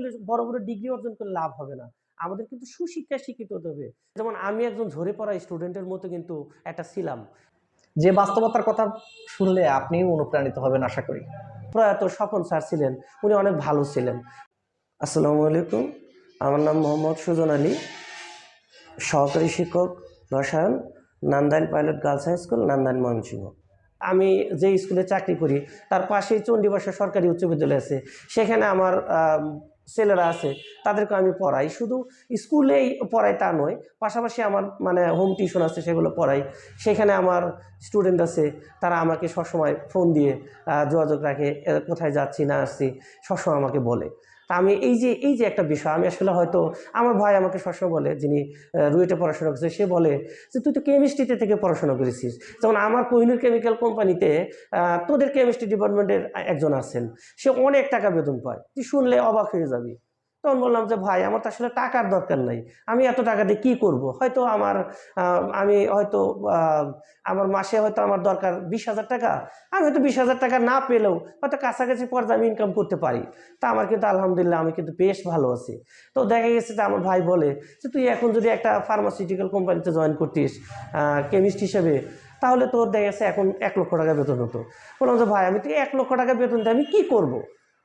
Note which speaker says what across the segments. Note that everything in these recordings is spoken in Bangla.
Speaker 1: করলে বড় বড় ডিগ্রি অর্জন করলে লাভ হবে না। আমাদের কিন্তু সুশিক্ষায় শিক্ষিত হতে হবে। যেমন আমি একজন ঝরে পড়া স্টুডেন্টের মতো কিন্তু একটা ছিলাম।
Speaker 2: যে বাস্তবতার কথা শুনলে আপনিও অনুপ্রাণিত হবেন আশা করি।
Speaker 1: প্রয়াত স্বপন স্যার ছিলেন উনি অনেক ভালো ছিলেন। আসসালামু আলাইকুম। আমার নাম মোহাম্মদ সুজন আলী। সহকারী শিক্ষক রসায়ন Nandail pilot girls high school Nandail Mymensingh. আমি যে স্কুলে চাকরি করি তার পাশেই চণ্ডীবাসা সরকারি উচ্চ বিদ্যালয় আছে। সেখানে আমার আম, ছেলেরা আছে, তাদেরকে আমি পড়াই। শুধু স্কুলেই পড়াই তা নয়, পাশাপাশি আমার মানে হোম টিউশন আছে, সেগুলো পড়াই। সেখানে আমার স্টুডেন্ট আছে, তারা আমাকে সবসময় ফোন দিয়ে যোগাযোগ রাখে কোথায় যাচ্ছি, না আসছি, সবসময় আমাকে বলে। তা আমি এই যে এই যে একটা বিষয়, আমি আসলে হয়তো, আমার ভাই আমাকে সবসময় বলে, যিনি রুয়েটে পড়াশোনা করছে সে বলে যে, তুই তো কেমিস্ট্রিতে থেকে পড়াশোনা করেছিস। যেমন আমার কোহিনুর কেমিক্যাল কোম্পানিতে তোদের কেমিস্ট্রি ডিপার্টমেন্টের একজন আছেন। সে অনেক টাকা বেতন পায়। তুই শুনলে অবাক হয়ে যাবি। তখন বললাম যে, ভাই, আমার তো আসলে টাকার দরকার নাই। আমি এত টাকা দিয়ে কী করব? হয়তো আমার আমি হয়তো আমার মাসে হয়তো আমার দরকার বিশ হাজার টাকা। আমি হয়তো বিশ হাজার টাকা না পেলেও হয়তো কাছাকাছি পর্যায়ে আমি ইনকাম করতে পারি। তা আমার কিন্তু আলহামদুলিল্লাহ আমি কিন্তু বেশ ভালো আছি। তো দেখা গেছে যে, আমার ভাই বলে যে, তুই এখন যদি একটা ফার্মাসিউটিক্যাল কোম্পানিতে জয়েন করতিস কেমিস্ট হিসেবে, তাহলে তোর দেখা গেছে এখন এক লক্ষ টাকা বেতন হতো। বললাম যে, ভাই, আমি তো এক লক্ষ টাকা বেতন দিয়ে আমি কী করব।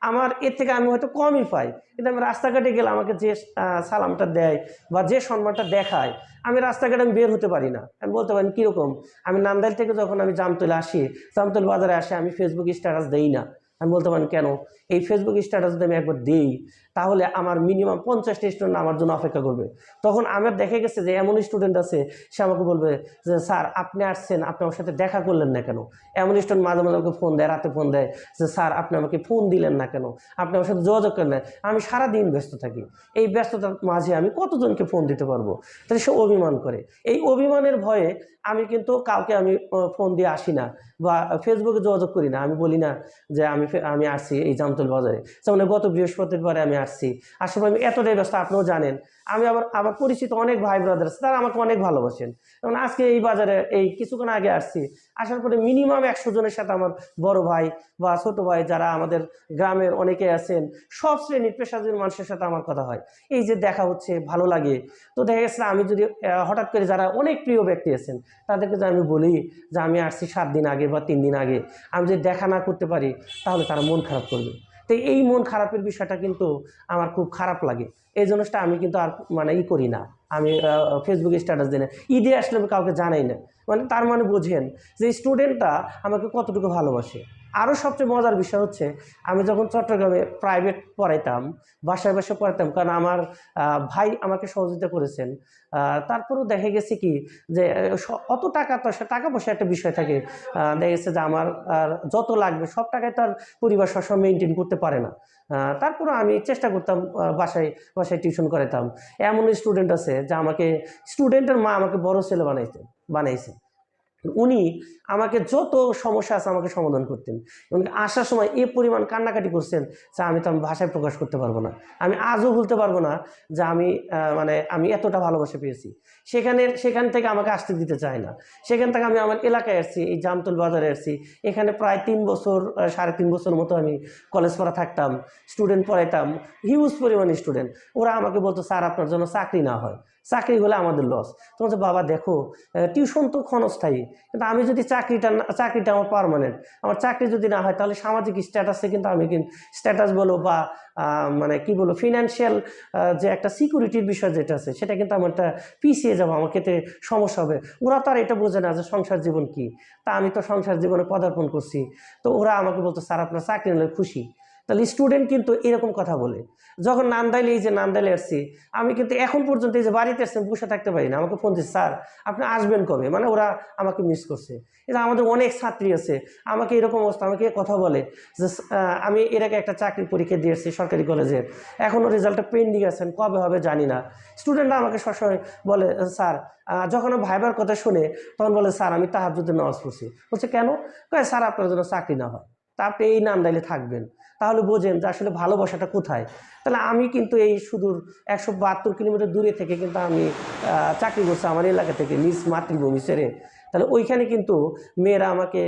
Speaker 1: আমার এর থেকে আমি হয়তো কমই পাই। কিন্তু আমি রাস্তাঘাটে গেলে আমাকে যে সালামটা দেয় বা যে সম্মানটা দেখায়, আমি রাস্তাঘাটে আমি বের হতে পারি না। আমি বলতে পারি, কীরকম? আমি নান্দাইল থেকে যখন আমি জামতলে আসি, জামতল বাজারে আসি, আমি ফেসবুক স্ট্যাটাস দেই না। আমি বলতে পারেন কেন? এই ফেসবুক স্ট্যাটাস যদি আমি একবার দিই তাহলে আমার মিনিমাম পঞ্চাশটা স্টুডেন্ট আমার জন্য অপেক্ষা করবে। তখন আমার দেখে গেছে যে এমন স্টুডেন্ট আছে, সে আমাকে বলবে যে, স্যার, আপনি আসছেন, আপনি আমার সাথে দেখা করলেন না কেন? এমন স্টুডেন্ট মাঝে মাঝে আমাকে ফোন দেয়, রাতে ফোন দেয় যে, স্যার, আপনি আমাকে ফোন দিলেন না কেন? আপনি আমার সাথে যোগাযোগ করেন না আমি সারাদিন ব্যস্ত থাকি। এই ব্যস্ততার মাঝে আমি কতজনকে ফোন দিতে পারব? তাহলে সে অভিমান করে। এই অভিমানের ভয়ে আমি কিন্তু কাউকে আমি ফোন দিয়ে আসি না বা ফেসবুকে যোগাযোগ করি না। আমি বলি না যে, আমি আমি আসছি এই জামতল বাজারে। যেমন গত বৃহস্পতিবারে আমি আসছি। পর আমি এতটাই ব্যস্ত, আপনিও জানেন। আমি আবার, আমার পরিচিত অনেক ভাই ব্রাদার আছে, তারা আমাকে অনেক ভালোবাসেন। যেমন আজকে এই বাজারে, এই কিছুক্ষণ আগে আসছি, আসার পরে মিনিমাম একশো জনের সাথে আমার বড় ভাই বা ছোট ভাই যারা আমাদের গ্রামের অনেকে আছেন, সব শ্রেণির পেশাজীবী মানুষের সাথে আমার কথা হয়। এই যে দেখা হচ্ছে, ভালো লাগে। তো দেখা গেছে আমি যদি হঠাৎ করে যারা অনেক প্রিয় ব্যক্তি আছেন, তাদেরকে যদি আমি বলি যে আমি আসছি সাত দিন আগে বা তিন দিন আগে, আমি যদি দেখা না করতে পারি, তাহলে তারা মন খারাপ করবে। তো এই মন খারাপের বিষয়টা কিন্তু আমার খুব খারাপ লাগে। এই জিনিসটা আমি কিন্তু আর মানে ই করি না। আমি ফেসবুকে স্ট্যাটাস দিই না। ঈদে আসলে আমি কাউকে জানাই না। মানে তার মানে বোঝেন যে স্টুডেন্টটা আমাকে কতটুকু ভালোবাসে? আরও সবচেয়ে মজার বিষয় হচ্ছে, আমি যখন চট্টগ্রামে প্রাইভেট পড়াইতাম, বাসায় বাসায় পড়াইতাম, কারণ আমার ভাই আমাকে সহযোগিতা করেছেন তারপরেও দেখা গেছে কি যে অত টাকা তো টাকা পয়সা একটা বিষয় থাকে দেখা গেছে যে আমার আর যত লাগবে সব টাকায় তার পরিবার সবসময় মেনটেন করতে পারে না তারপরে আমি চেষ্টা করতাম বাসায় বাসায় টিউশন করাইতাম। এমন স্টুডেন্ট আছে যে আমাকে স্টুডেন্টের মা আমাকে বড় ছেলে বানাইতে বানাইছে। উনি আমাকে যত সমস্যা আছে আমাকে সমাধান করতেন। এবং আসার সময় এ পরিমাণ কান্নাকাটি করছেন যে আমি তো আমি ভাষায় প্রকাশ করতে পারব না। আমি আজও ভুলতে পারব না যে আমি মানে আমি এতটা ভালোবাসা পেয়েছি। সেখানে, সেখান থেকে আমাকে আসতে দিতে চায় না। সেখান থেকে আমি আমার এলাকায় আসছি, এই জামতল বাজারে আসছি। এখানে প্রায় তিন বছর সাড়ে তিন বছর মতো আমি কলেজ পড়া থাকতাম, স্টুডেন্ট পড়াইতাম, হিউজ পরিমাণ স্টুডেন্ট। ওরা আমাকে বলতো, স্যার, আপনার জন্য চাকরি না হয়। চাকরি হলে আমাদের লস তোমার যে বাবা, দেখো টিউশন তো ক্ষণস্থায়ী, কিন্তু আমি যদি চাকরিটা চাকরিটা আমার পারমানেন্ট আমার চাকরি যদি না হয়, তাহলে সামাজিক স্ট্যাটাসে কিন্তু আমি কিন্তু স্ট্যাটাস বলো বা মানে কি বলো ফিনান্সিয়াল যে একটা সিকিউরিটির বিষয় যেটা আছে, সেটা কিন্তু আমার একটা পিছিয়ে যাব, আমার ক্ষেত্রে সমস্যা হবে। ওরা তো আর এটা বোঝে না যে সংসার জীবন কি। তা আমি তো সংসার জীবনে পদার্পণ করছি। তো ওরা আমাকে বলতো, স্যার, আপনার চাকরি নিলে খুশি। তাহলে স্টুডেন্ট কিন্তু এরকম কথা বলে। যখন নান্দাইলে, এই যে নান্দাইলে আসছি, আমি কিন্তু এখন পর্যন্ত এই যে বাড়িতে আসছেন বসে থাকতে পারি না। আমাকে ফোন দিচ্ছে, স্যার, আপনি আসবেন কবে? মানে ওরা আমাকে মিস করছে। এটা আমাদের অনেক ছাত্রী আছে, আমাকে এরকম অবস্থা, আমাকে কথা বলে যে আমি এর আগে একটা চাকরি পরীক্ষা দিয়েছি সরকারি কলেজের এখনও রেজাল্টটা পেন্ডিং আছেন কবে হবে জানি না। স্টুডেন্টরা আমাকে সবসময় বলে, স্যার যখন ভাইবার কথা শুনে, তখন বলে, স্যার, আমি তাহার যদি নামাজ পড়ছি। বলছে, কেন? স্যার, আপনার জন্য চাকরি না হয়। তা আপনি এই ডাইলে থাকবেন। তাহলে বোঝেন যে আসলে ভালোবাসাটা কোথায়? তাহলে আমি কিন্তু এই সুদূর একশো বাহাত্তর কিলোমিটার দূরে থেকে কিন্তু আমি চাকরি করছি আমার এলাকা থেকে, নিজ মাতৃভূমি ছেড়ে। তাহলে ওইখানে কিন্তু মেয়েরা আমাকে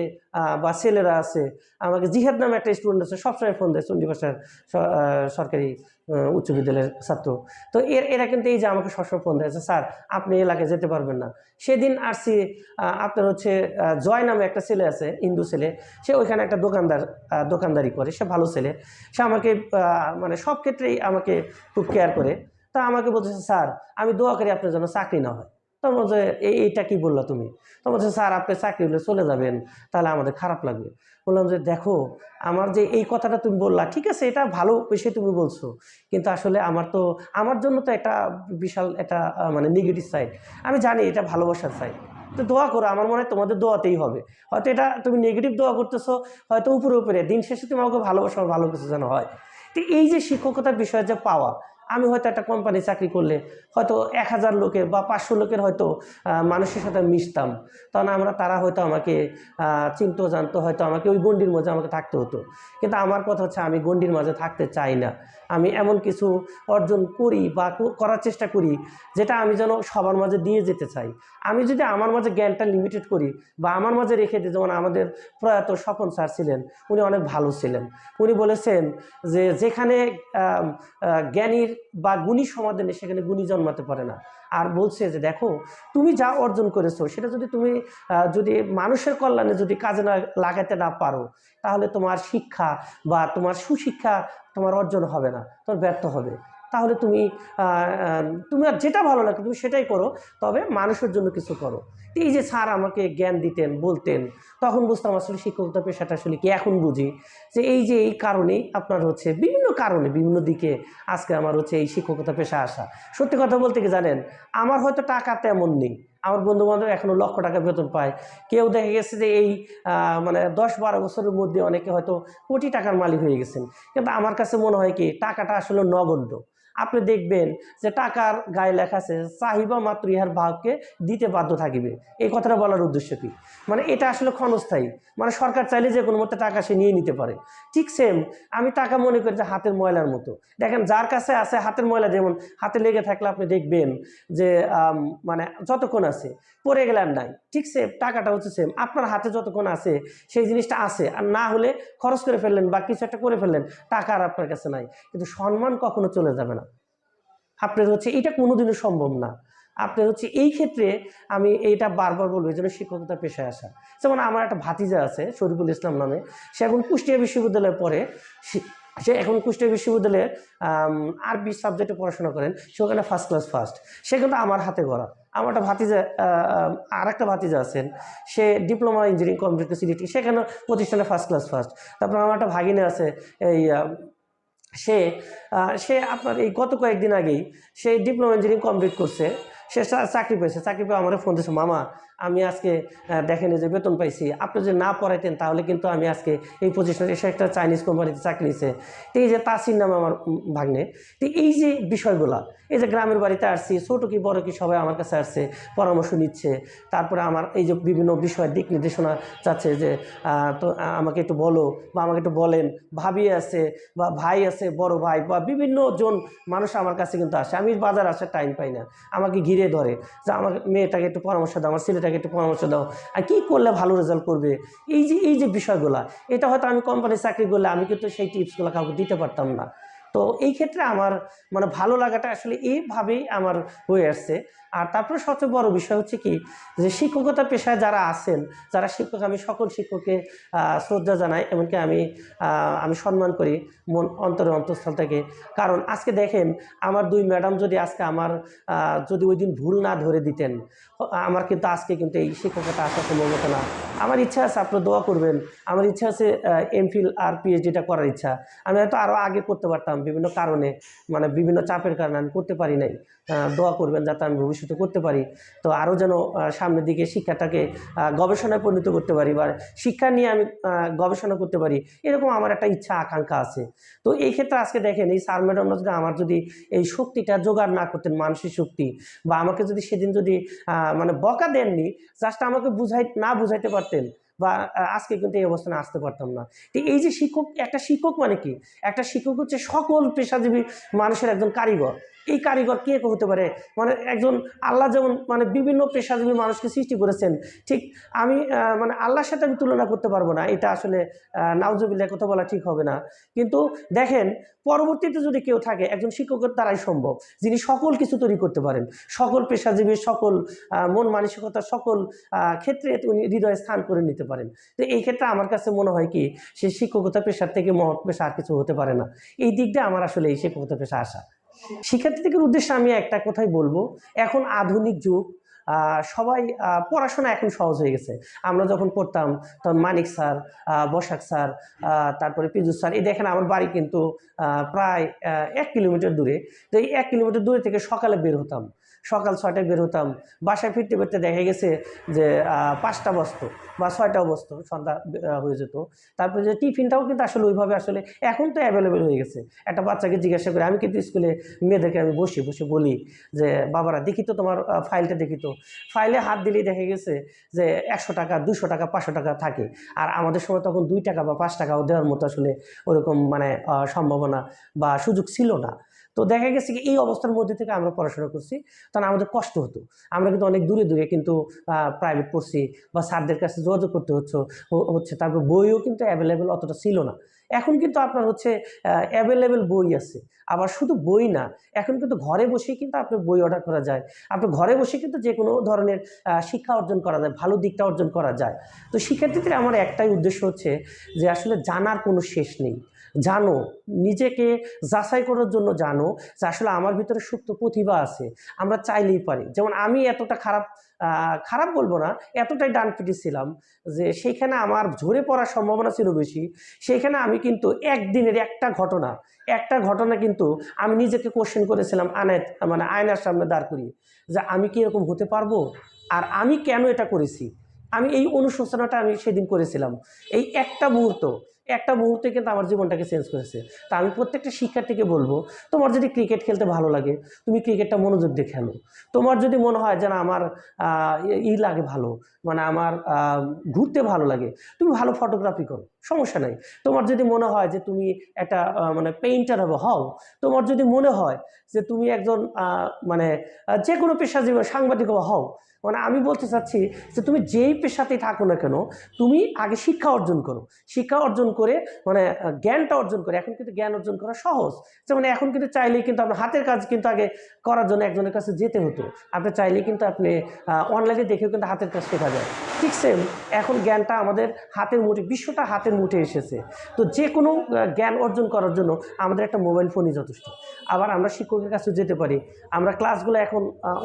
Speaker 1: বা ছেলেরা আছে, আমাকে জিহাদ নামে একটা স্টুডেন্ট আছে, সবসময় ফোন দেয় চণ্ডী ভাষার সরকারি উচ্চ বিদ্যালয়ের ছাত্র। তো এর, এরা কিন্তু এই যে আমাকে সবসময় ফোন দিয়েছে স্যার, আপনি এলাকায় যেতে পারবেন না। সেদিন আসছি আপনার হচ্ছে জয় নামে একটা ছেলে আছে হিন্দু ছেলে, সে ওইখানে একটা দোকানদার দোকানদারি করে, সে ভালো ছেলে। সে আমাকে মানে সব ক্ষেত্রেই আমাকে খুব কেয়ার করে। তা আমাকে বলতেছে, স্যার, আমি দোয়া করি আপনার জন্য চাকরি না হয়। তখন বলছে এই এইটা কি বললা তুমি? তখন বলছে, স্যার, আপনি চাকরি হলে চলে যাবেন, তাহলে আমাদের খারাপ লাগবে। বললাম যে, দেখো, আমার যে এই কথাটা তুমি বললা, ঠিক আছে, এটা ভালো বিষয় তুমি বলছো, কিন্তু আসলে আমার তো, আমার জন্য তো একটা বিশাল একটা মানে নেগেটিভ সাইড আমি জানি এটা ভালোবাসার সাইড তো দোয়া করো, আমার মনে হয় তোমাদের দোয়াতেই হবে। হয়তো এটা তুমি নেগেটিভ দোয়া করতেছো, হয়তো উপরে উপরে, দিন শেষে তুমি আমাকে ভালোবাসা ভালো কিছু যেন হয়। তো এই যে শিক্ষকতার বিষয়ে যে পাওয়া আমি হয়তো একটা কোম্পানি চাকরি করলে হয়তো এক হাজার লোকের বা পাঁচশো লোকের হয়তো মানুষের সাথে মিশতাম। তখন আমরা, তারা হয়তো আমাকে চিনতো, জানতো, হয়তো আমাকে ওই গণ্ডির মাঝে আমাকে থাকতে হতো। কিন্তু আমার কথা হচ্ছে, আমি গণ্ডির মাঝে থাকতে চাই না। আমি এমন কিছু অর্জন করি বা করার চেষ্টা করি, যেটা আমি যেন সবার মাঝে দিয়ে যেতে চাই। আমি যদি আমার মাঝে জ্ঞানটা লিমিটেড করি বা আমার মাঝে রেখে দিই, যেমন আমাদের প্রয়াত স্বপন স্যার ছিলেন, উনি অনেক ভালো ছিলেন। উনি বলেছেন যে, যেখানে জ্ঞানীর বা গুণী সমাধানে সেখানে গুণী জন্মাতে পারে না। আর বলছে যে দেখো, তুমি যা অর্জন করেছ, সেটা যদি তুমি যদি মানুষের কল্যাণে যদি কাজে না লাগাতে না পারো, তাহলে তোমার শিক্ষা বা তোমার সুশিক্ষা তোমার অর্জন হবে না, তোমার ব্যর্থ হবে। তাহলে তুমি তুমি আর যেটা ভালো লাগে তুমি সেটাই করো, তবে মানুষের জন্য কিছু করো। এই যে স্যার আমাকে জ্ঞান দিতেন, বলতেন, তখন বুঝতাম আসলে শিক্ষকতা পেশাটা আসলে কি এখন বুঝি। যে এই যে এই কারণেই আপনার হচ্ছে বিভিন্ন কারণে বিভিন্ন দিকে আজকে আমার হচ্ছে এই শিক্ষকতা পেশা আসা। সত্যি কথা বলতে কি জানেন, আমার হয়তো টাকা তেমন নেই। আমার বন্ধু বান্ধব এখনও লক্ষ টাকা বেতন পায়। কেউ দেখা গেছে যে এই মানে দশ বারো বছরের মধ্যে অনেকে হয়তো কোটি টাকার মালিক হয়ে গেছেন। কিন্তু আমার কাছে মনে হয় কি, টাকাটা আসলে নগণ্য। আপনি দেখবেন যে টাকার গায়ে লেখা আছে চাহিবা মাত্র ইহার ভাগকে দিতে বাধ্য থাকিবে। এই কথাটা বলার উদ্দেশ্য কি? মানে এটা আসলে ক্ষণস্থায়ী। মানে সরকার চাইলে যে কোনো মতো টাকা সে নিয়ে নিতে পারে। ঠিক সেম আমি টাকা মনে করি যে হাতের ময়লার মতো। দেখেন, যার কাছে আছে হাতের ময়লা, যেমন হাতে লেগে থাকলে আপনি দেখবেন যে মানে যতক্ষণ আছে পরে গেলে আর নাই। ঠিক সেম টাকাটা হচ্ছে সেম আপনার হাতে যতক্ষণ আছে, সেই জিনিসটা আছে। আর না হলে খরচ করে ফেললেন বা কিছু একটা করে ফেললেন, টাকা আর আপনার কাছে নাই। কিন্তু সম্মান কখনো চলে যাবে না। আপনার হচ্ছে এটা কোনোদিনও সম্ভব না। আপনার হচ্ছে এই ক্ষেত্রে আমি এইটা বারবার বলব জন্য শিক্ষকতা পেশায় আসা। যেমন আমার একটা ভাতিজা আছে, শরীফুল ইসলাম নামে। সে এখন কুষ্টিয়া বিশ্ববিদ্যালয়ে পড়ে। সে- এখন কুষ্টিয়া বিশ্ববিদ্যালয়ে আরবি সাবজেক্টে পড়াশোনা করেন। সে ওখানে ফার্স্ট ক্লাস ফার্স্ট সে কিন্তু আমার হাতে গড়া। আমার একটা ভাতিজা আর একটা ভাতিজা আছেন। সে ডিপ্লোমা ইঞ্জিনিয়ারিং কমপ্লিট সিডিটি সেখানে প্রতিষ্ঠানে ফার্স্ট ক্লাস ফার্স্ট তারপর আমার একটা ভাগিনে আছে, এই সে সে আপনার এই গত কয়েকদিন আগেই সে ডিপ্লোমা ইঞ্জিনিয়ারিং কমপ্লিট করছে। সে চাকরি পেয়েছে। চাকরি পেয়ে আমার ফোন দিয়েছে মামা আমি আজকে দেখেন যে বেতন পাইছি। আপনি যদি না পড়াইতেন, তাহলে কিন্তু আমি আজকে এই পজিশনে এসে একটা চাইনিজ কোম্পানিতে চাকরি নিছে। তো এই যে তাসির নাম আমার ভাগ্নে, তো এই যে বিষয়গুলা, এই যে গ্রামের বাড়িতে আসছি, ছোটো কি, বড় কি, সবাই আমার কাছে আসছে, পরামর্শ নিচ্ছে। তারপরে আমার এই যে বিভিন্ন বিষয়ের দিক নির্দেশনা চাচ্ছে যে তো আমাকে একটু বলো, বা আমাকে একটু বলেন, ভাবি আছে, বা ভাই আছে, বড় ভাই, বা বিভিন্ন জন মানুষ আমার কাছে কিন্তু আসে। আমি বাজার আসার টাইম পাই না। আমাকে ঘিরে ধরে। যে আমার মেয়েটাকে একটু পরামর্শ দাও, আমার ছেলেটাকে একটু পরামর্শ দাও। আর কী করলে ভালো রেজাল্ট করবে? এই যে এই যে বিষয়গুলো, এটা হয়তো আমি কোম্পানির চাকরি করলে আমি কিন্তু সেই টিপসগুলো কাউকে দিতে পারতাম না। তো এই ক্ষেত্রে আমার মানে ভালো লাগাটা আসলে এইভাবেই আমার হয়ে আসছে। আর তারপরে সবচেয়ে বড় বিষয় হচ্ছে কি যে শিক্ষকতা পেশায় যারা আছেন, যারা শিক্ষক, আমি সকল শিক্ষককে শ্রদ্ধা জানাই, এমনকি আমি আমি সম্মান করি মন অন্তরে অন্তঃস্থল থেকে। কারণ আজকে দেখেন, আমার দুই ম্যাডাম যদি আজকে আমার যদি ওই দিন ভুল না ধরে দিতেন, আমার কিন্তু আজকে কিন্তু এই শিক্ষকতা আসা সম্ভব হতো না। আমার ইচ্ছা আছে আপনার দোয়া করবেন, আমার ইচ্ছা আছে এমফিল আর পিএইচডিটা করার ইচ্ছা। আমি হয়তো আরও আগে করতে পারতাম বিভিন্ন কারণে মানে বিভিন্ন চাপের কারণে আমি করতে পারি নাই। দোয়া করবেন যাতে আমি ভবিষ্যতে করতে পারি। তো আরও যেন সামনের দিকে শিক্ষাটাকে গবেষণায় পরিণত করতে পারি বা শিক্ষা নিয়ে আমি গবেষণা করতে পারি, এরকম আমার একটা ইচ্ছা, আকাঙ্ক্ষা আছে। তো এই ক্ষেত্রে আজকে দেখেন, এই স্যার ম্যাডামরা যদি আমার যদি এই শক্তিটা জোগাড় না করতেন, মানসিক শক্তি, বা আমাকে যদি সেদিন যদি মানে বকা দেননি জাস্ট আমাকে বুঝাই, না বুঝাইতে পারতেন বা আজকে কিন্তু এই অবস্থানে আসতে পারতাম না। তো এই যে শিক্ষক, একটা শিক্ষক মানে কি? একটা শিক্ষক হচ্ছে সকল পেশাজীবী মানুষের একজন কারিগর। এই কারিগর কে হতে পারে? মানে একজন আল্লাহ যেমন মানে বিভিন্ন পেশাজীবী মানুষকে সৃষ্টি করেছেন, ঠিক আমি মানে আল্লাহর সাথে আমি তুলনা করতে পারব না। এটা আসলে নাউজবিল্লাহ কথা বলা ঠিক হবে না। কিন্তু দেখেন, পরবর্তীতে যদি কেউ থাকে, একজন শিক্ষকের দ্বারাই সম্ভব, যিনি সকল কিছু তৈরি করতে পারেন। সকল পেশাজীবী, সকল মন মানসিকতা, সকল ক্ষেত্রে উনি হৃদয়ে স্থান করে নিতে পারেন। তো এই ক্ষেত্রে আমার কাছে মনে হয় কি সে শিক্ষকতা পেশার থেকে মহৎ পেশা আর কিছু হতে পারে না। এই দিকটা আমার আসলে এই শিক্ষকতা পেশা আসা শিক্ষার্থীদের উদ্দেশ্যে আমি একটা কথাই বলব, এখন আধুনিক যুগ সবাই পড়াশোনা এখন সহজ হয়ে গেছে। আমরা যখন পড়তাম, তখন মানিক স্যার বসাক স্যার তারপরে পিজু স্যার, এই দেখেন আমার বাড়ি কিন্তু প্রায় এক কিলোমিটার দূরে। তো এই এক কিলোমিটার দূরে থেকে সকালে বের হতাম। সকাল ছয়টায় বের হতাম। বাসায় ফিরতে ফিরতে দেখা গেছে যে পাঁচটা বসতো বা ছয়টাও বসতো, সন্ধ্যা হয়ে যেত। তারপরে যে টিফিনটাও কিন্তু আসলে ওইভাবে আসলে এখন তো অ্যাভেলেবেল হয়ে গেছে। একটা বাচ্চাকে জিজ্ঞাসা করে, আমি কিন্তু স্কুলে মেয়েদেরকে আমি বসি, বসে বলি যে, বাবারা দেখি তো তোমার ফাইলটা দেখি তো। ফাইলে হাত দিলেই দেখা গেছে যে, একশো টাকা, দুশো টাকা, পাঁচশো টাকা থাকে। আর আমাদের সময় তখন দুই টাকা বা পাঁচ টাকাও দেওয়ার মতো আসলে ওরকম মানে সম্ভাবনা বা সুযোগ ছিল না। তো দেখা গেছে কি, এই অবস্থার মধ্যে থেকে আমরা পড়াশোনা করছি। তখন আমাদের কষ্ট হতো। আমরা কিন্তু অনেক দূরে দূরে কিন্তু প্রাইভেট পড়ছি বা স্যারদের কাছে যোগাযোগ করতে হচ্ছে হচ্ছে। তারপর বইও কিন্তু অ্যাভেলেবেল অতটা ছিল না। এখন কিন্তু আপনার হচ্ছে অ্যাভেলেবেল বই আছে। আবার শুধু বই না, এখন কিন্তু ঘরে বসেই কিন্তু আপনার বই অর্ডার করা যায়। আপনার ঘরে বসে কিন্তু যে কোনো ধরনের শিক্ষা অর্জন করা যায়, ভালো দিকটা অর্জন করা যায়। তো শিক্ষার্থীদের আমার একটাই উদ্দেশ্য হচ্ছে যে, আসলে জানার কোনো শেষ নেই। জানো, নিজেকে যাচাই করার জন্য জানো যে আসলে আমার ভিতরে সুপ্ত প্রতিভা আছে। আমরা চাইলেই পারি। যেমন আমি এতটা খারাপ খারাপ বলব না, এতটাই ডানপিটি ছিলাম যে সেইখানে আমার ঝরে পড়ার সম্ভাবনা ছিল বেশি। সেইখানে আমি কিন্তু একদিনের একটা ঘটনা একটা ঘটনা কিন্তু আমি নিজেকে কোশ্চেন করেছিলাম আনায় মানে আয়নার সামনে দাঁড় করিয়ে যে আমি কি এরকম হতে পারব? আর আমি কেন এটা করেছি? আমি এই অনুশোচনাটা আমি সেদিন করেছিলাম। এই একটা মুহূর্ত একটা মুহূর্তে কিন্তু আমার জীবনটাকে চেঞ্জ করেছে। তা আমি প্রত্যেকটা শিক্ষার্থীকে বলব তোমার যদি ক্রিকেট খেলতে ভালো লাগে তুমি ক্রিকেটটা মনোযোগ দিয়ে খেলো। তোমার যদি মনে হয় যে না আমার ই লাগে ভালো মানে আমার ঘুরতে ভালো লাগে তুমি ভালো ফটোগ্রাফি করো সমস্যা নাই। তোমার যদি মনে হয় যে তুমি একটা মানে পেইন্টার হবে হও। তোমার যদি মনে হয় যে তুমি একজন মানে যে কোনো পেশাজীবী সাংবাদিক হও, হও। মানে আমি বলতে চাচ্ছি যে তুমি যেই পেশাতেই থাকো না কেন তুমি আগে শিক্ষা অর্জন করো। শিক্ষা অর্জন করে মানে জ্ঞানটা অর্জন করে। এখন কিন্তু জ্ঞান অর্জন করা সহজ। যেমন এখন কিন্তু চাইলেই কিন্তু আপনার হাতের কাজ কিন্তু আগে করার জন্য একজনের কাছে যেতে হতো। আপনি চাইলেই কিন্তু আপনি অনলাইনে দেখেও কিন্তু হাতের কাজ শেখা যায়। ঠিক সেম এখন জ্ঞানটা আমাদের হাতের মুঠে বিশ্বটা হাতের মুঠে এসেছে। তো যে কোনো জ্ঞান অর্জন করার জন্য আমাদের একটা মোবাইল ফোনই যথেষ্ট। আবার আমরা শিক্ষকের কাছে যেতে পারি। আমরা ক্লাসগুলো এখন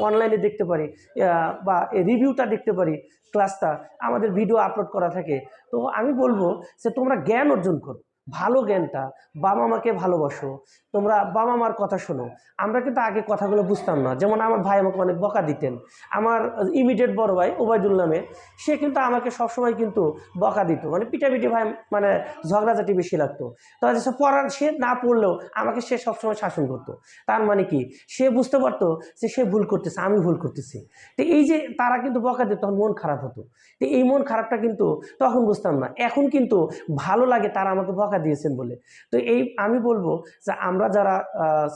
Speaker 1: অনলাইনে দেখতে পারি। আহ, বা রিভিউটা দেখতে পারি ক্লাসটা আমাদের ভিডিও আপলোড করা থাকে। তো আমি বলব যে তোমরা জ্ঞান অর্জন করো। ভালো জ্ঞানটা বাবা মাকে ভালোবাসো। তোমরা বাবা মার কথা শোনো। আমরা কিন্তু আগে কথাগুলো বুঝতাম না। যেমন আমার ভাই আমাকে অনেক বকা দিতেন। আমার ইমিডিয়েট বড় ভাই ওবায়দুল নামে, সে কিন্তু আমাকে সবসময় কিন্তু বকা দিত। মানে পিটাপিটি ভাই মানে ঝগড়াঝাটি বেশি লাগতো। তো সে পড়ার, সে না পড়লেও আমাকে সে সবসময় শাসন করতো। তার মানে কি? সে বুঝতে পারতো যে সে ভুল করতেছে, আমি ভুল করতেছি। তো এই যে তারা কিন্তু বকা দিত, তখন মন খারাপ হতো। তো এই মন খারাপটা কিন্তু তখন বুঝতাম না। এখন কিন্তু ভালো লাগে, তারা আমাকে বকা দিয়েছেন বলে। তো এই আমি বলব যে আমরা যারা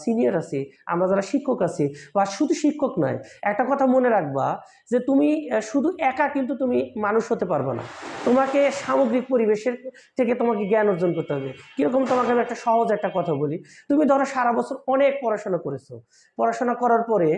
Speaker 1: সিনিয়র আছি, আমরা যারা শিক্ষক আছি, বা শুধু শিক্ষক নয়, একটা কথা মনে রাখবা যে তুমি শুধু একা কিন্তু তুমি মানুষ হতে পারবে না। তোমাকে সামগ্রিক পরিবেশের থেকে তোমাকে জ্ঞান অর্জন করতে হবে। কীরকম তোমাকে আমি একটা সহজ একটা কথা বলি। তুমি ধরো সারা বছর অনেক পড়াশোনা করেছ। পড়াশোনা করার পরে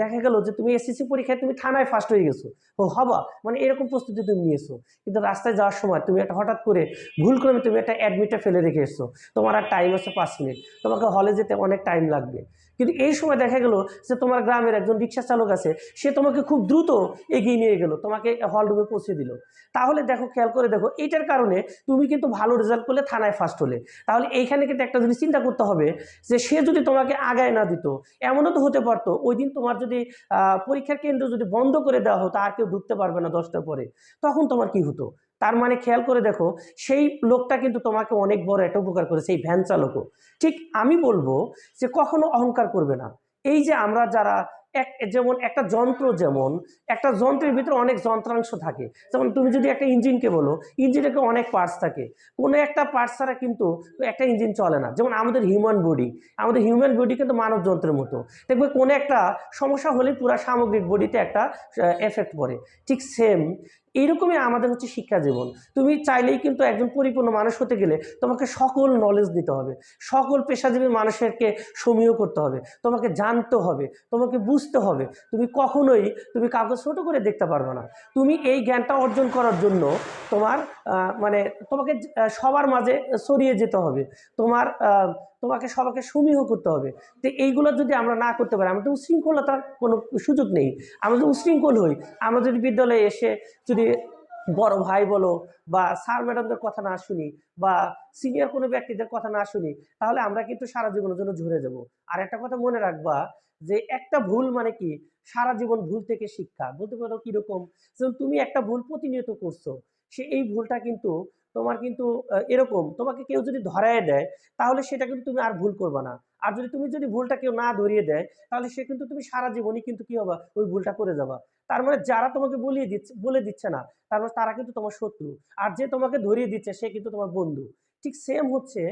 Speaker 1: দেখা গেল যে তুমি এসএসসি পরীক্ষায় তুমি থানায় ফার্স্ট হয়ে গেছো। ও হবা মানে এরকম প্রস্তুতি তুমি নিয়েছো। কিন্তু রাস্তায় যাওয়ার সময় তুমি একটা হঠাৎ করে ভুল করে তুমি একটা অ্যাডমিটটা ফেলে রেখে এসছো। তোমার আর টাইম আছে পাঁচ মিনিট তোমাকে হলে যেতে অনেক টাইম লাগবে। কিন্তু এই সময় দেখা গেল যে তোমার গ্রামের একজন রিক্সা চালক আছে, সে তোমাকে খুব দ্রুত এগিয়ে নিয়ে গেল, তোমাকে হল রুমে পৌঁছে দিল। তাহলে দেখো, খেয়াল করে দেখো, এইটার কারণে তুমি কিন্তু ভালো রেজাল্ট করলে থানায় ফার্স্ট হলে। তাহলে এইখানে কিন্তু একটা জিনিস চিন্তা করতে হবে যে সে যদি তোমাকে আগায় না দিত, এমনও তো হতে পারতো, ওই দিন তোমার যদি পরীক্ষার কেন্দ্র যদি বন্ধ করে দেওয়া হতো, আর কেউ ঢুকতে পারবে না দশটার পরে, তখন তোমার কি হতো? তার মানে খেয়াল করে দেখো, সেই লোকটা কিন্তু তোমাকে অনেক বড় একটা উপকার করেছে, এই ভ্যান চালকও। ঠিক আমি বলব যে কখনো অহংকার করবে না। এই যে আমরা যারা এক, যেমন একটা যন্ত্র যেমন, একটা যন্ত্রের ভিতরে অনেক যন্ত্রাংশ থাকে। যেমন তুমি যদি একটা ইঞ্জিনকে বলো ইঞ্জিনের অনেক পার্টস থাকে। কোনো একটা পার্টস ছাড়া কিন্তু একটা ইঞ্জিন চলে না। যেমন আমাদের হিউম্যান বডি আমাদের হিউম্যান বডি কিন্তু মানব যন্ত্রের মতো। দেখবে কোনো একটা সমস্যা হলে পুরো সামগ্রিক বডিতে একটা এফেক্ট পড়ে। ঠিক সেম এইরকমই আমাদের হচ্ছে শিক্ষা জীবন। তুমি চাইলেই কিন্তু একজন পরিপূর্ণ মানুষ হতে গেলে তোমাকে সকল নলেজ দিতে হবে। সকল পেশাজীবী মানুষেরকে সমীহ করতে হবে। তোমাকে জানতে হবে, তোমাকে বুঝতে হবে। তুমি কখনোই, তুমি কাউকে ছোট করে দেখতে পারবে না। তুমি এই জ্ঞানটা অর্জন করার জন্য তোমার মানে তোমাকে সবার মাঝে ছড়িয়ে যেতে হবে। তোমার তোমাকে সবাইকে সমীহ করতে হবে। তো এইগুলো যদি আমরা না করতে পারি, আমাদের উশৃঙ্খলতার কোনো সুযোগ নেই। আমরা যদি উশৃঙ্খল হই, আমরা যদি বিদ্যালয়ে এসে যদি বড় ভাই বলো বা স্যার ম্যাডামদের কথা না শুনি বা সিনিয়র কোনো ব্যক্তিদের কথা না শুনি, তাহলে আমরা কিন্তু সারা জীবনের জন্য ঝরে যাব। আর একটা কথা মনে রাখবা যে একটা ভুল মানে কি? সারা জীবন ভুল থেকে শিক্ষা। বলতে পারো কীরকম? যেমন তুমি একটা ভুল প্রতিনিয়ত করছ, সে এই ভুলটা কিন্তু তোমার কিন্তু এরকম। তোমাকে কেউ যদি ধরায় দেয়, তাহলে সেটা কিন্তু তুমি আর ভুল করবে না। আর যদি তুমি যদি ভুলটা কেউ না ধরিয়ে দেয়, তাহলে সে কিন্তু তুমি সারা জীবনই কিন্তু কি হবা? ওই ভুলটা করে যাবা। তার মানে যারা তোমাকে বলিয়ে দিচ্ছে, বলে দিচ্ছে না, তার মানে তারা কিন্তু তোমার শত্রু। আর যে তোমাকে ধরিয়ে দিচ্ছে, সে কিন্তু তোমার বন্ধু। ঠিক সেম হচ্ছে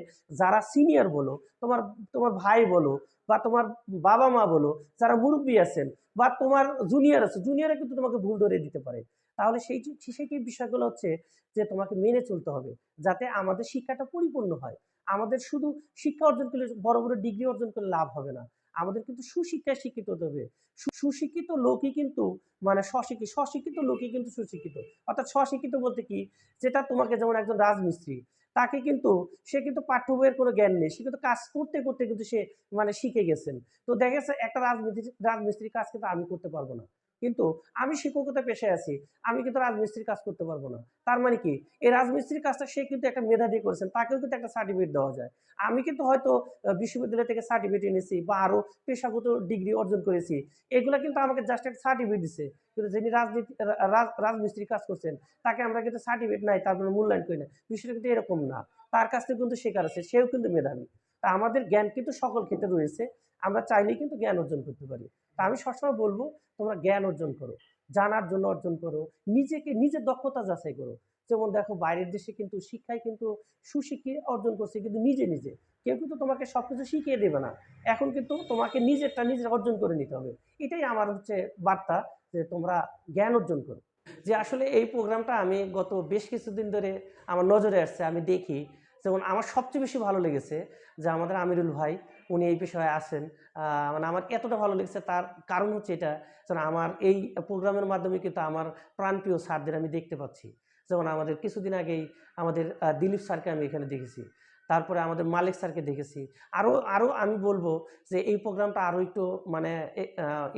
Speaker 1: যারা সিনিয়র বলো, তোমার তোমার ভাই বলো, বা তোমার বাবা মা বলো, যারা মুরব্বী আছেন, বা তোমার জুনিয়র আছে জুনিয়রে কিন্তু তোমাকে ভুল ধরিয়ে দিতে পারে। তাহলে সেই সেই বিষয়গুলো হচ্ছে যে তোমাকে মেনে চলতে হবে, যাতে আমাদের শিক্ষাটা পরিপূর্ণ হয়। আমাদের শুধু শিক্ষা অর্জন করলে বড় বড় ডিগ্রি অর্জন করলে লাভ হবে না। আমাদের কিন্তু সুশিক্ষায় শিক্ষিত হতে হবে। সুশিক্ষিত লোকই কিন্তু মানে স্বশিক্ষিত স্বশিক্ষিত লোকই কিন্তু সুশিক্ষিত। অর্থাৎ স্বশিক্ষিত বলতে কি? যেটা তোমাকে যেমন একজন রাজমিস্ত্রি, তাকে কিন্তু, সে কিন্তু পাঠ্য বইয়ের কোনো জ্ঞান নেই। সে কিন্তু কাজ করতে করতে কিন্তু সে মানে শিখে গেছেন। তো দেখা গেছে একটা রাজমিস্ত্রি, রাজমিস্ত্রির কাজ কিন্তু আমি করতে পারব না। কিন্তু আমি শিক্ষকতা পেশায় আছি, আমি কিন্তু রাজমিস্ত্রির কাজ করতে পারব না। তার মানে কি? এই রাজমিস্ত্রির কাজটা সে কিন্তু একটা মেধা দিয়ে করেছেন, তাকেও কিন্তু একটা সার্টিফিকেট দেওয়া যায়। আমি কিন্তু হয়তো বিশ্ববিদ্যালয় থেকে সার্টিফিকেট এনেছি বা আরও পেশাগত ডিগ্রি অর্জন করেছি, এগুলো কিন্তু আমাকে জাস্ট একটা সার্টিফিকেট দিছে। কিন্তু যিনি রাজনীতি, রা- রাজ- রাজমিস্ত্রি কাজ করছেন, তাকে আমরা কিন্তু সার্টিফিকেট নাই, তার তারপরে মূল্যায়ন করি না। বিষয়টা কিন্তু এরকম না। তার কাছ থেকে কিন্তু শেখার আছে, সেও কিন্তু মেধাবী। তা আমাদের জ্ঞান কিন্তু সকল ক্ষেত্রে রয়েছে। আমরা চাইলেই কিন্তু জ্ঞান অর্জন করতে পারি। তা আমি সবসময় বলব, তোমরা জ্ঞান অর্জন করো, জানার জন্য অর্জন করো, নিজেকে, নিজের দক্ষতা যাচাই করো। যেমন দেখো, বাইরের দেশে কিন্তু শিক্ষায় কিন্তু সুশিক্ষা অর্জন করছে কিন্তু নিজে নিজে। কেউ কিন্তু তোমাকে সব কিছু শিখিয়ে দেবে না। এখন কিন্তু তোমাকে নিজেরটা নিজের অর্জন করে নিতে হবে। এটাই আমার হচ্ছে বার্তা যে তোমরা জ্ঞান অর্জন করো। যে আসলে এই প্রোগ্রামটা আমি গত বেশ কিছুদিন ধরে আমার নজরে আসছে, আমি দেখি। যেমন আমার সবচেয়ে বেশি ভালো লেগেছে যে আমাদের আমিরুল ভাই উনি এই বিষয়ে আসেন মানে আমার এতটা ভালো লেগেছে, তার কারণ হচ্ছে এটা যেন আমার এই প্রোগ্রামের মাধ্যমে কিন্তু আমার প্রাণপ্রিয় স্যারদের আমি দেখতে পাচ্ছি। যেমন আমাদের কিছুদিন আগেই আমাদের দিলীপ স্যারকে আমি এখানে দেখেছি। তারপরে আমাদের মালিক স্যারকে দেখেছি। আরও আরও আমি বলব যে এই প্রোগ্রামটা আরও একটু মানে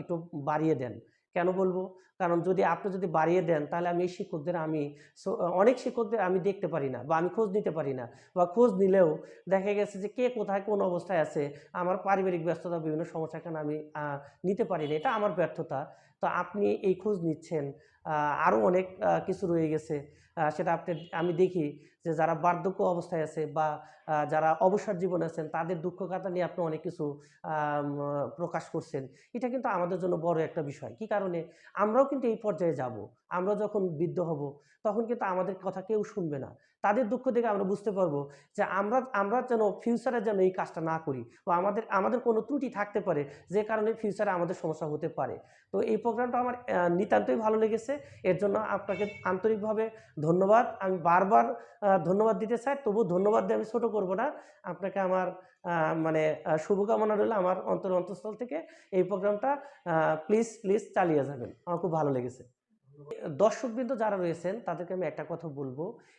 Speaker 1: একটু বাড়িয়ে দেন। কেন বলব? কারণ যদি আপনি যদি বাড়িয়ে দেন, তাহলে আমি এই শিক্ষকদের আমি অনেক শিক্ষকদের আমি দেখতে পারি না বা আমি খোঁজ নিতে পারি না বা খোঁজ নিলেও দেখা গেছে যে কে কোথায় কোন অবস্থায় আছে, আমার পারিবারিক ব্যস্ততা, বিভিন্ন সমস্যা কারণে আমি নিতে পারি না। এটা আমার ব্যর্থতা। তো আপনি এই খোঁজ নিচ্ছেন আরও অনেক কিছু রয়ে গেছে সেটা আপনি, আমি দেখি। যে যারা বার্ধক্য অবস্থায় আছে বা যারা অবসর জীবন আছেন, তাদের দুঃখ কাতা নিয়ে আপনি অনেক কিছু প্রকাশ করছেন। এটা কিন্তু আমাদের জন্য বড় একটা বিষয়। কি কারণে? আমরাও কিন্তু এই পর্যায়ে যাব। আমরা যখন বৃদ্ধ হব, তখন কিন্তু আমাদের কথা কেউ শুনবে না। তাদের দুঃখ দেখে আমরা বুঝতে পারব যে আমরা আমরা যেন ফিউচারে যেন এই কাজটা না করি বা আমাদের আমাদের কোনো ত্রুটি থাকতে পারে, যে কারণে ফিউচারে আমাদের সমস্যা হতে পারে। তো এই প্রোগ্রামটা আমার নিতান্তই ভালো লেগেছে। এর জন্য আপনাকে আন্তরিকভাবে ধন্যবাদ। আমি বারবার ধন্যবাদ দিতে চাই। তবু ধন্যবাদ দিয়ে আমি ছোটো করব না। আপনাকে আমার মানে শুভকামনা রইল আমার অন্তর অন্তঃস্থল থেকে। এই প্রোগ্রামটা প্লিজ প্লিজ চালিয়ে যাবেন। আমার খুব ভালো লেগেছে। দর্শকবৃন্দ যারা রয়েছেন, তাদেরকে আমি একটা কথা বলব।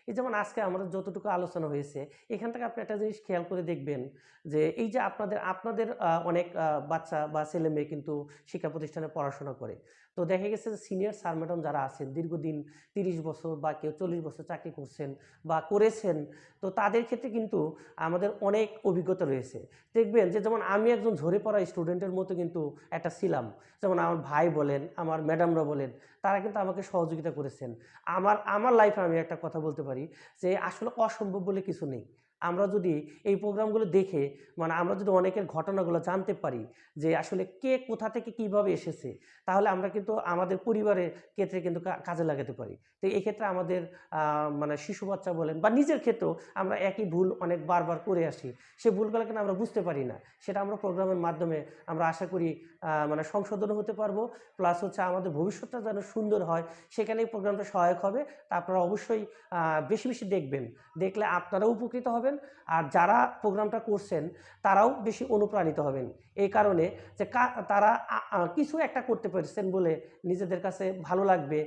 Speaker 1: এই যেমন আজকে আমাদের যতটুকু আলোচনা হয়েছে, এখান থেকে আপনি একটা জিনিস খেয়াল করে দেখবেন যে, এই যে আপনাদের আপনাদের অনেক বাচ্চা বা ছেলে মেয়ে কিন্তু শিক্ষা প্রতিষ্ঠানে পড়াশোনা করে। তো দেখা গেছে যে সিনিয়র স্যার ম্যাডাম যারা আছেন, দীর্ঘদিন তিরিশ বছর বা কেউ চল্লিশ বছর চাকরি করছেন বা করেছেন, তো তাদের ক্ষেত্রে কিন্তু আমাদের অনেক অভিজ্ঞতা রয়েছে। দেখবেন যে যেমন আমি একজন ঝরে পড়া স্টুডেন্টের মতো কিন্তু একটা ছিলাম। যেমন আমার ভাই বলেন, আমার ম্যাডামরা বলেন, তারা কিন্তু আমাকে সহযোগিতা করেছেন। আমার আমার লাইফে আমি একটা কথা বলতে পারি যে আসলে অসম্ভব বলে কিছু নেই। আমরা যদি এই প্রোগ্রামগুলো দেখে মানে আমরা যদি অনেকের ঘটনাগুলো জানতে পারি যে আসলে কে কোথা থেকে কীভাবে এসেছে, তাহলে আমরা কিন্তু আমাদের পরিবারের ক্ষেত্রে কিন্তু কাজে লাগাতে পারি। তো এই ক্ষেত্রে আমাদের মানে শিশু বাচ্চা বলেন বা নিজের ক্ষেত্রেও আমরা একই ভুল অনেক বারবার করে আসি। সে ভুলগুলো কিন্তু আমরা বুঝতে পারি না। সেটা আমরা প্রোগ্রামের মাধ্যমে আমরা আশা করি মানে সংশোধন হতে পারব। প্লাস হচ্ছে আমাদের ভবিষ্যৎটা যেন সুন্দর হয় সেখানে এই প্রোগ্রামটা সহায়ক হবে। তা আপনারা অবশ্যই বেশি বেশি দেখবেন। দেখলে আপনারাও উপকৃত হবেন। আর যারা প্রোগ্রামটা করছেন, তারাও বেশি অনুপ্রাণিত হবেন। এই কারণে যে তারা কিছু একটা করতে পেরেছেন বলে নিজেদের কাছে ভালো লাগবে।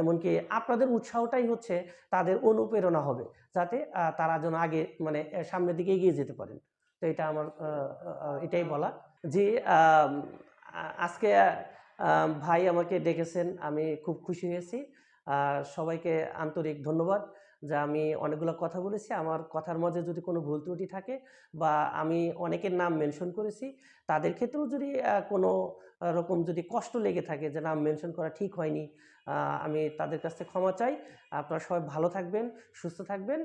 Speaker 1: এমনকি আপনাদের উৎসাহটাই হচ্ছে তাদের অনুপ্রেরণা হবে, যাতে তারা যেন আগে মানে সামনের দিকে এগিয়ে যেতে পারেন। তো এটা আমার এটাই বলা। যে আজকে ভাই আমাকে ডেকেছেন, আমি খুব খুশি হয়েছি। সবাইকে আন্তরিক ধন্যবাদ। যে আমি অনেকগুলো কথা বলেছি, আমার কথার মধ্যে যদি কোনো ভুল ত্রুটি থাকে বা আমি অনেকের নাম মেনশন করেছি, তাদের ক্ষেত্রেও যদি কোনো রকম যদি কষ্ট লেগে থাকে যে নাম মেনশন করা ঠিক হয়নি আমি তাদের কাছ থেকে ক্ষমা চাই। আপনারা সবাই ভালো থাকবেন, সুস্থ থাকবেন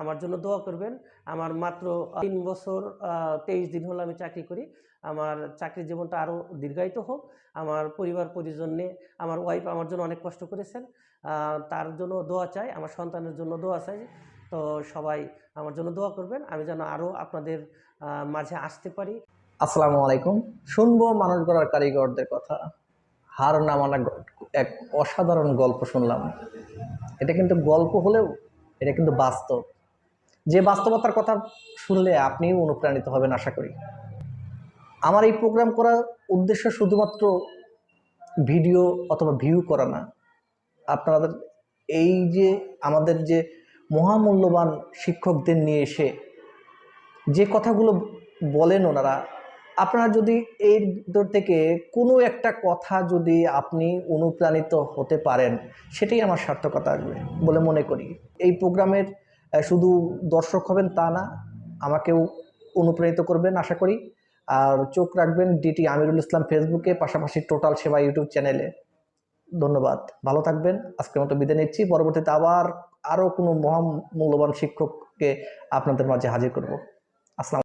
Speaker 1: আমার জন্য দোয়া করবেন। আমার মাত্র তিন বছর তেইশ দিন হলো আমি চাকরি করি। আমার চাকরির জীবনটা আরও দীর্ঘায়িত হোক। আমার পরিবার পরিজন নিয়ে আমার ওয়াইফ আমার জন্য অনেক কষ্ট করেছেন। তার জন্য দোয়া চাই, আমার সন্তানের জন্য দোয়া চাই। তো সবাই আমার জন্য দোয়া করবেন, আমি যেন আরও আপনাদের মাঝে আসতে পারি।
Speaker 2: আসসালামু আলাইকুম। শুনব মানুষ গড়ার কারিগরদের কথা। হার না মানা এক অসাধারণ গল্প শুনলাম। এটা কিন্তু গল্প হলেও, এটা কিন্তু বাস্তব। যে বাস্তবতার কথা শুনলে আপনিও অনুপ্রাণিত হবেন, আশা করি। আমার এই প্রোগ্রাম করার উদ্দেশ্য শুধুমাত্র ভিডিও অথবা ভিউ করা না আপনাদের এই যে আমাদের যে মহামূল্যবান শিক্ষকদের নিয়ে এসে যে কথাগুলো বলেন ওনারা, আপনারা যদি এর ভিতর থেকে কোনো একটা কথা যদি আপনি অনুপ্রাণিত হতে পারেন, সেটাই আমার সার্থকতা আসবে বলে মনে করি। এই প্রোগ্রামের শুধু দর্শক হবেন তা না, আমাকেও অনুপ্রাণিত করবেন আশা করি। আর চোখ রাখবেন ডিটি আমিরুল ইসলাম ফেসবুকে, পাশাপাশি টোটাল সেবা ইউটিউব চ্যানেলে। ধন্যবাদ। ভালো থাকবেন। আজকের মতো বিদায় নিচ্ছি। পরবর্তীতে আবার আরও কোনো মহামূল্যবান শিক্ষককে আপনাদের মাঝে হাজির করব। আসসালাম।